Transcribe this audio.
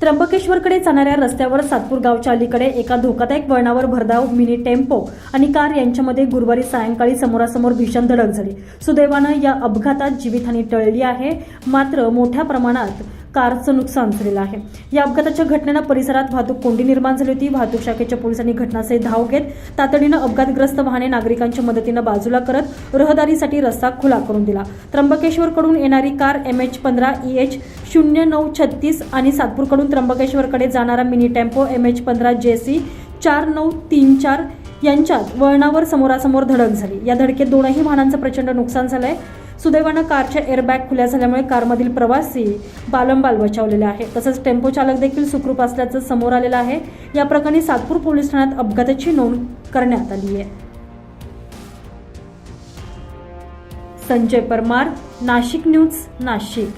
त्र्यंबकेश्वरकडे जाणाऱ्या रस्त्यावर सातपूर गावच्या अलीकडे एका धोकादायक वळणावर भरधाव मिनी टेम्पो आणि कार यांच्यामध्ये गुरुवारी सायंकाळी समोरासमोर भीषण धडक झाली. सुदैवानं या अपघातात जीवितहानी टळली आहे. मात्र मोठ्या प्रमाणात कारचं नुकसान झालेलं आहे. या अपघाताच्या घटनेनं परिसरात वाहतूक कोंडी निर्माण झाली होती. वाहतूक शाखेच्या पोलिसांनी घटनास्थळी धाव घेत तातडीनं अपघातग्रस्त वाहने नागरिकांच्या मदतीनं बाजूला करत रहदारीसाठी रस्ता खुला करून दिला. त्र्यंबकेश्वरकडून येणारी कार एम एच पंधरा ई एच शून्य नऊ छत्तीस आणि सातपूरकडून त्र्यंबकेश्वरकडे जाणारा मिनी टेम्पो एम एच पंधरा जे सी चार नऊ तीन चार यांच्यात वळणावर समोरासमोर धडक झाली. या धडकेत दोनही वाहनांचं प्रचंड नुकसान झालंय. सुदैवानं कारच्या एअरबॅग खुल्या झाल्यामुळे कारमधील प्रवासी बालंबाल बचावलेले आहे तसंच टेम्पो चालक देखील सुखरूप असल्याचं समोर आलेलं आहे. या प्रकरणी सातपूर पोलीस ठाण्यात अपघाताची नोंद करण्यात आली आहे. संजय परमार नाशिक न्यूज नाशिक.